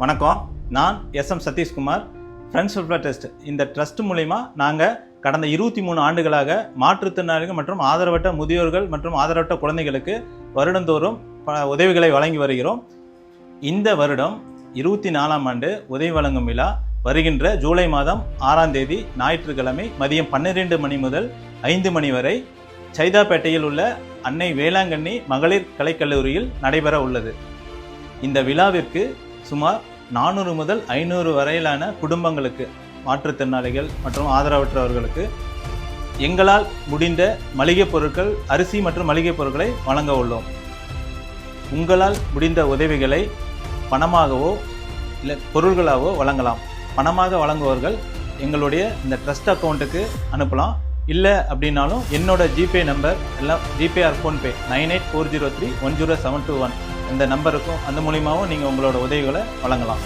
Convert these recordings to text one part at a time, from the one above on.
வணக்கம். நான் S M Satishkumar. Friends welfare trust இந்த ட்ரஸ்ட் மூலிமா நாங்கள் கடந்த இருபத்தி மூணு ஆண்டுகளாக மாற்றுத்திறனாளிகள் மற்றும் ஆதரவற்ற முதியோர்கள் மற்றும் ஆதரவற்ற குழந்தைகளுக்கு வருடந்தோறும் ப உதவிகளை வழங்கி வருகிறோம். இந்த வருடம் இருபத்தி நாலாம் ஆண்டு உதவி வழங்கும் விழா வருகின்ற ஜூலை மாதம் ஆறாம் தேதி ஞாயிற்றுக்கிழமை மதியம் பன்னிரெண்டு மணி முதல் ஐந்து மணி வரை சைதாப்பேட்டையில் உள்ள அன்னை வேளாங்கண்ணி மகளிர் கலைக்கல்லூரியில் நடைபெற உள்ளது. இந்த விழாவிற்கு சுமார் நானூறு முதல் ஐநூறு வரையிலான குடும்பங்களுக்கு மாற்றுத்திறனாளிகள் மற்றும் ஆதரவற்றவர்களுக்கு எங்களால் முடிந்த மளிகைப் பொருட்கள் அரிசி மற்றும் மளிகைப் பொருட்களை வழங்க உள்ளோம். உங்களால் முடிந்த உதவிகளை பணமாகவோ இல்லை பொருள்களாகவோ வழங்கலாம். பணமாக வழங்குவவர்கள் எங்களுடைய இந்த ட்ரஸ்ட் அக்கௌண்ட்டுக்கு அனுப்பலாம். இல்லை அப்படின்னாலும் என்னோட ஜிபே நம்பர் எல்லாம் GPay or PhonePe nine eight four zero three one zero seven two one. இந்த நம்பருக்கும் அந்த மூலியமாகவும் நீங்கள் உங்களோட உதவிகளை வழங்கலாம்.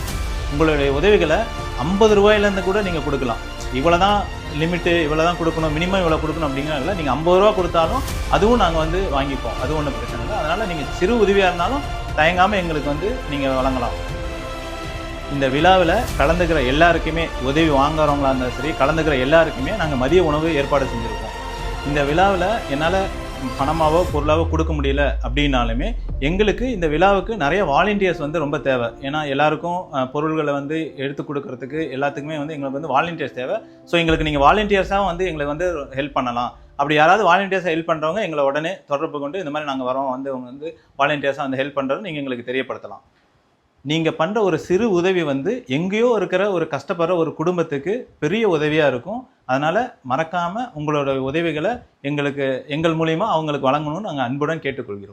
உங்களுடைய உதவிகளை ஐம்பது ரூபாயிலேருந்து கூட நீங்கள் கொடுக்கலாம். இவ்வளோ தான் லிமிட்டு இவ்வளோ தான் கொடுக்கணும் மினிமம் இவ்வளோ கொடுக்கணும் அப்படிங்கிறதுல நீங்கள் ஐம்பது ரூபா கொடுத்தாலும் அதுவும் நாங்கள் வந்து வாங்கிப்போம். அது ஒன்றும் பிரச்சனை இல்லை. அதனால் நீங்கள் சிறு உதவியாக இருந்தாலும் தயங்காமல் எங்களுக்கு வந்து நீங்கள் வழங்கலாம். இந்த விழாவில் கலந்துக்கிற எல்லாருக்குமே உதவி வாங்குறவங்களா இருந்தாலும் சரி கலந்துக்கிற எல்லாருக்குமே நாங்கள் மதிய உணவு ஏற்பாடு செஞ்சுருக்கோம். இந்த விழாவில் என்னால் பணமாவோ பொருளாவோ கொடுக்க முடியல அப்படின்னாலுமே எங்களுக்கு இந்த விழாவுக்கு நிறைய வாலண்டியர்ஸ் வந்து ரொம்ப தேவை. ஏன்னா எல்லாருக்கும் பொருள்களை வந்து எடுத்து கொடுக்கறதுக்கு எல்லாத்துக்குமே வந்து எங்களுக்கு வந்து வாலண்டியர்ஸ் தேவை. ஸோ எங்களுக்கு நீங்கள் வாலண்டியர்ஸாக வந்து எங்களுக்கு வந்து ஹெல்ப் பண்ணலாம். அப்படி யாராவது வாலண்டியர்ஸாக ஹெல்ப் பண்ணுறவங்க எங்களை உடனே தொடர்பு கொண்டு இந்த மாதிரி நாங்கள் வரோம். வந்து அவங்க வந்து வாலண்டியர்ஸாக வந்து ஹெல்ப் பண்ணுறது நீங்கள் எங்களுக்கு தெரியப்படுத்தலாம். நீங்கள் பண்ணுற ஒரு சிறு உதவி வந்து எங்கேயோ இருக்கிற ஒரு கஷ்டப்படுற ஒரு குடும்பத்துக்கு பெரிய உதவியாக இருக்கும். அதனால் மறக்காமல் உங்களோட உதவிகளை எங்களுக்கு எங்கள் மூலிமா அவங்களுக்கு வழங்கணும்னு நாங்கள் அன்புடன் கேட்டுக்கொள்கிறோம்.